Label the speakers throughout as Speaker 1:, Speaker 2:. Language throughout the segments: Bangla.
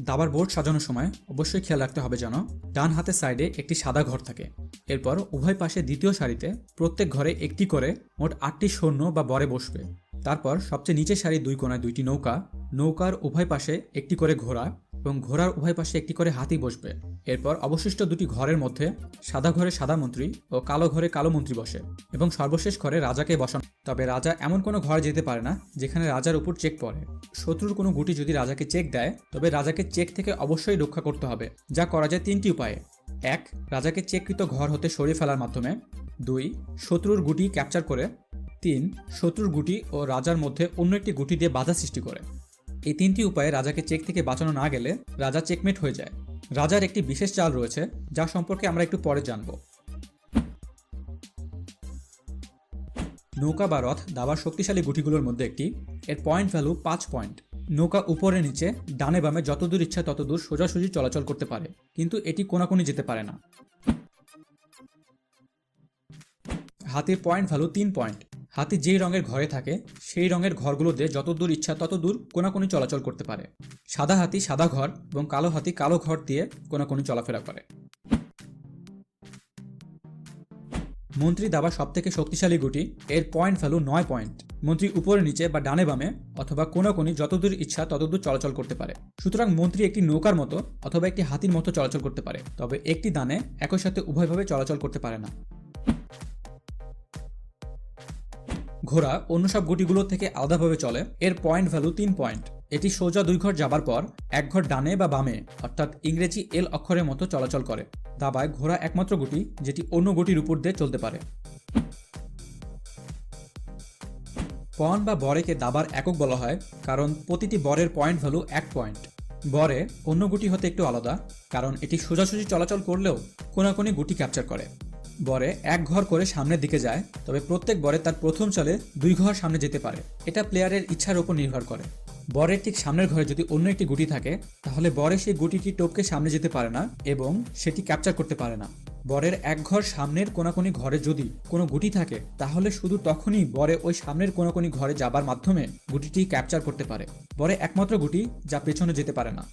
Speaker 1: দাবার বোর্ড সাজানোর সময় অবশ্যই খেয়াল রাখতে হবে যেন ডান হাতের সাইডে একটি সাদা ঘর থাকে। এরপর উভয় পাশে দ্বিতীয় সারিতে প্রত্যেক ঘরে একটি করে মোট আটটি সৈন্য বা বরে বসবে। তারপর সবচেয়ে নিচের সারি দুই কোণায় দুইটি নৌকা, নৌকার উভয় পাশে একটি করে ঘোড়া এবং ঘোড়ার উভয় পাশে একটি করে হাতি বসবে। এরপর অবশিষ্ট দুটি ঘরের মধ্যে সাদা ঘরে সাদা মন্ত্রী ও কালো ঘরে কালো মন্ত্রী বসে এবং সর্বশেষ ঘরে রাজাকে বসানো তবে রাজা এমন কোনো ঘর যেতে পারে না যেখানে রাজার উপর চেক পড়ে। শত্রুর কোনো গুটি যদি রাজাকে চেক দেয়, তবে রাজাকে চেক থেকে অবশ্যই রক্ষা করতে হবে, যা করা যায় তিনটি উপায়ে। এক, রাজাকে চেককৃত ঘর হতে সরিয়ে ফেলার মাধ্যমে। দুই, শত্রুর গুটি ক্যাপচার করে। তিন, শত্রুর গুটি ও রাজার মধ্যে অন্য একটি গুটি দিয়ে বাধা সৃষ্টি করে। এই তিনটি উপায়ে রাজাকে চেক থেকে বাঁচানো না গেলে রাজা চেকমেট হয়ে যায়। রাজার একটি বিশেষ চাল রয়েছে, যা সম্পর্কে আমরা একটু পরে জানব। নৌকা বা রথ দাবার শক্তিশালী গুটিগুলোর মধ্যে একটি। এর পয়েন্ট ভ্যালু পাঁচ পয়েন্ট নৌকা উপরে নিচে, ডানে বামে যতদূর ইচ্ছা ততদূর সোজাসুজি চলাচল করতে পারে। কিন্তু এটি কোনাকুনি যেতে পারে না। হাতির পয়েন্ট ভ্যালু তিন পয়েন্ট হাতি যেই রঙের ঘরে থাকে, সেই রঙের ঘরগুলোতে যতদূর ইচ্ছা ততদূর কোনাকুনি চলাচল করতে পারে। সাদা হাতি সাদা ঘর এবং কালো হাতি কালো ঘর দিয়ে কোনাকুনি চলাফেরা করে। মন্ত্রী দাবা সব থেকে শক্তিশালী গুটি, এর পয়েন্ট ভ্যালু নয় পয়েন্ট মন্ত্রী উপরে নিচে বা ডানে বামে অথবা কোনাকুনি যতদূর ইচ্ছা ততদূর চলাচল করতে পারে। সুতরাং মন্ত্রী একটি নৌকার মতো অথবা একটি হাতির মতো চলাচল করতে পারে, তবে একটি দানে একই সাথে উভয়ভাবে চলাচল করতে পারে না। ঘোড়া অন্য সব গুটিগুলো থেকে আলাদাভাবে চলে, এর পয়েন্ট ভ্যালু তিন পয়েন্ট এটি সোজা দুই ঘর যাবার পর এক ঘর ডানে বা বামে, অর্থাৎ ইংরেজি এল অক্ষরের মতো চলাচল করে। দাবায় ঘোড়া একমাত্র গুটি, যেটি অন্য গুটির উপর দিয়ে চলতে পারে। পন বা বরেকে দাবার একক বলা হয়, কারণ প্রতিটি বরের পয়েন্ট ভ্যালু এক পয়েন্ট। বরে অন্য গুটি হতে একটু আলাদা, কারণ এটি সোজাসুজি চলাচল করলেও কোনাকুনি গুটি ক্যাপচার করে। বরে এক ঘর করে সামনের দিকে যায়, তবে প্রত্যেক বরে তার প্রথম চলে দুই ঘর সামনে যেতে পারে। এটা প্লেয়ারের ইচ্ছার উপর নির্ভর করে। বরের ঠিক সামনের ঘরে যদি অন্য একটি গুটি থাকে, তাহলে বরে সেই গুটিটি টপকে সামনে যেতে পারে না এবং সেটি ক্যাপচার করতে পারে না। বরের এক ঘর সামনের কোনাকুনি ঘরে যদি কোনো গুটি থাকে, তাহলে শুধু তখনই বরে ওই সামনের কোনাকুনি ঘরে যাবার মাধ্যমে গুটিটি ক্যাপচার করতে পারে। বরে একমাত্র গুটি যা পেছনে যেতে পারে না।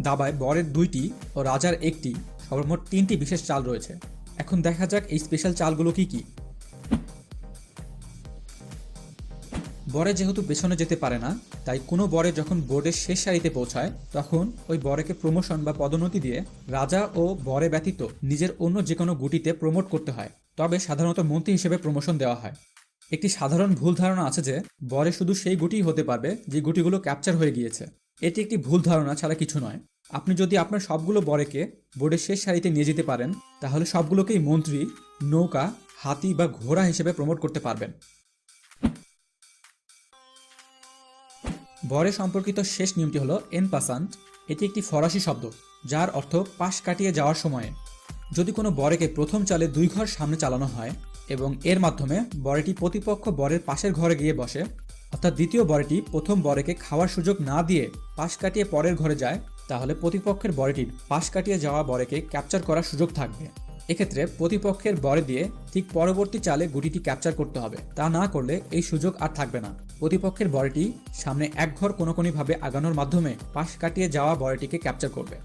Speaker 1: দাবায় বরের দুইটি ও রাজার একটি সর্বমোট তিনটি বিশেষ চাল রয়েছে। এখন দেখা যাক এই স্পেশাল চালগুলো কি কি। বরে যেহেতু পেছনে যেতে পারে না, তাই কোনো বরে যখন বোর্ডের শেষ সারিতে পৌঁছায়, তখন ওই বরেকে প্রমোশন বা পদোন্নতি দিয়ে রাজা ও বরে ব্যতীত নিজের অন্য যে কোনো গুটিতে প্রমোট করতে হয়। তবে সাধারণত মন্ত্রী হিসেবে প্রমোশন দেওয়া হয়। একটি সাধারণ ভুল ধারণা আছে যে, বরে শুধু সেই গুটিই হতে পারবে যে গুটিগুলো ক্যাপচার হয়ে গিয়েছে। এটি একটি ভুল ধারণা ছাড়া কিছু নয়। আপনি যদি আপনার সবগুলো বরেকে বোর্ডের শেষ সারিতে নিয়ে যেতে পারেন, তাহলে সবগুলোকেই মন্ত্রী, নৌকা, হাতি বা ঘোড়া হিসেবে প্রমোট করতে পারবেন। বরে সম্পর্কিত শেষ নিয়মটি হলো এন পাসান্ট এটি একটি ফরাসি শব্দ, যার অর্থ পাশ কাটিয়ে যাওয়ার সময়ে। যদি কোনো বরেকে প্রথম চালে দুই ঘর সামনে চালানো হয় এবং এর মাধ্যমে বরেটি প্রতিপক্ষ বরের পাশের ঘরে গিয়ে বসে, অর্থাৎ দ্বিতীয় বরেটি প্রথম বরেকে খাওয়ার সুযোগ না দিয়ে পাশ কাটিয়ে পরের ঘরে যায়, তাহলে প্রতিপক্ষের বরেটির পাশ কাটিয়ে যাওয়া বরেকে ক্যাপচার করার সুযোগ থাকবে। এক্ষেত্রে প্রতিপক্ষের বরে দিয়ে ঠিক পরবর্তী চালে গুটিটি ক্যাপচার করতে হবে। তা না করলে এই সুযোগ আর থাকবে না। প্রতিপক্ষের বরেটি সামনে এক ঘর কোনোভাবে আগানোর মাধ্যমে পাশ কাটিয়ে যাওয়া বরেটিকে ক্যাপচার করবে।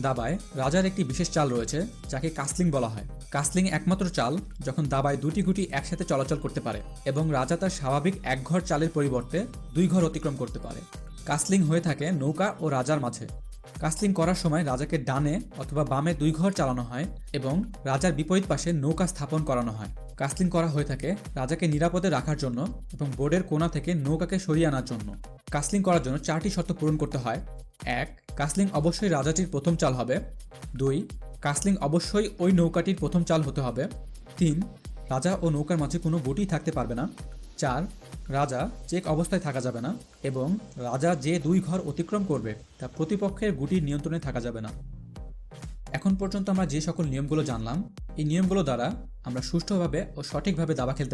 Speaker 1: দাবায় রাজার একটি বিশেষ চাল রয়েছে, যাকে কাসলিং বলা হয়। কাসলিং একমাত্র চাল যখন দাবায় দুটি গুটি একসাথে চলাচল করতে পারে এবং রাজা তার স্বাভাবিক এক ঘর চালের পরিবর্তে দুই ঘর অতিক্রম করতে পারে। কাসলিং হয়ে থাকে নৌকা ও রাজার মাঝে। কাসলিং করার সময় রাজাকে ডানে অথবা বামে দুই ঘর চালানো হয় এবং রাজার বিপরীত পাশে নৌকা স্থাপন করানো হয়। কাসলিং করা হয়ে থাকে রাজাকে নিরাপদে রাখার জন্য এবং বোর্ডের কোণা থেকে নৌকাকে সরিয়ে আনার জন্য। কাসলিং করার জন্য চারটি শর্ত পূরণ করতে হয়। এক কাসলিং অবশ্যই রাজাটির প্রথম চাল হবে। দুই কাসলিং অবশ্যই ওই নৌকাটির প্রথম চাল হতে হবে। তিন, রাজা ও নৌকার মাঝে কোনো গুটি থাকতে পারবে না। চার রাজা চেক অবস্থায় থাকা যাবে না এবং রাজা যে দুই ঘর অতিক্রম করবে তা প্রতিপক্ষের গুটির নিয়ন্ত্রণে থাকা যাবে না। এখন পর্যন্ত আমরা যে সকল নিয়মগুলো জানলাম, এই নিয়মগুলো দ্বারা আমরা সুষ্ঠুভাবে ও সঠিকভাবে দাবা খেলতে